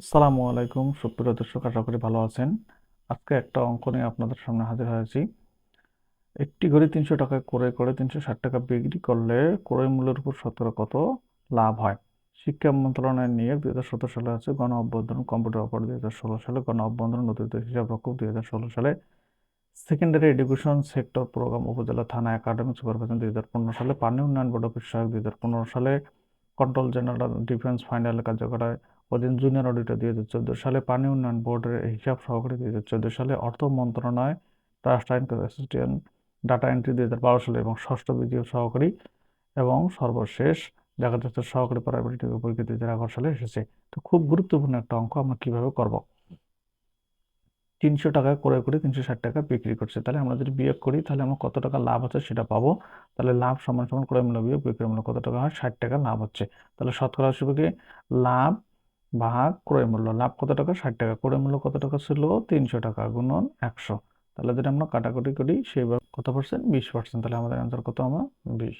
আসসালামু আলাইকুম। সুপ্রিয় দর্শক, আশা করি ভালো আছেন। আজকে একটা অঙ্ক নিয়ে আপনাদের সামনে হাজির হয়েছি। একটি ঘড়ি তিনশো টাকায় ক্রয় করে তিনশো ষাট টাকা বিক্রি করলে ক্রয় মূল্যের উপর শতকরা কত লাভ হয়? শিক্ষা মন্ত্রণালয়ের নিয়োগ দুই হাজার সতেরো সালে আছে। গণ অভ্যন্তরণ কম্পিউটার অপারেটর দুই হাজার ষোলো সালে, গণ অভ্যন্তরণ নথিত হিসাব রক্ষক দুই হাজার ষোলো সালে, সেকেন্ডারি এডুকেশন সেক্টর প্রোগ্রাম উপজেলা থানা একাডেমিক সুপারভাইজার দুই হাজার পনেরো সালে, পানি উন্নয়ন বোর্ড অফিস সহায়ক দুই হাজার পনেরো সালে কন্ট্রোল জেনারেল ডিফেন্স ফাইনাল কার্যকরায় অধীন জুনিয়র অডিটর দুই হাজার চোদ্দ সালে পানি উন্নয়ন বোর্ডের হিসাব সহকারী দুই হাজার চোদ্দ সালে অর্থ মন্ত্রণালয় রাষ্ট্রায়ন অ্যাসিস্ট্যান্ট ডাটা এন্ট্রি দুই হাজার বারো সালে এবং ষষ্ঠ বিজিও সহকারী এবং সর্বশেষ দেখা যাচ্ছে সহকারী প্রাইভেট পরীক্ষা দুই হাজার এগারো সালে এসেছে। তো খুব গুরুত্বপূর্ণ একটা অঙ্ক আমরা কীভাবে করব? তিনশো টাকা ক্রয় করে তিনশো ষাট টাকা বিক্রি করছে। তাহলে আমরা যদি বিয়োগ করি, তাহলে আমরা কত টাকা লাভ আছে সেটা পাবো। তাহলে লাভ সমান সমান ক্রয় মূল্য বিয়োগ বিক্রয় মূল্য কত টাকা হয়? ষাট টাকা লাভ হচ্ছে। তাহলে শতকরা হিসেবে লাভ ভাগ ক্রয় মূল্য, লাভ কত টাকা? ষাট টাকা। ক্রয় মূল্য কত টাকা ছিল? তিনশো টাকা গুণন একশো। তাহলে যদি আমরা কাটাকুটি করি সেইভাবে কত পার্সেন্ট বিশ পার্সেন্ট তাহলে আমাদের অ্যান্সার কত আমার বিশ।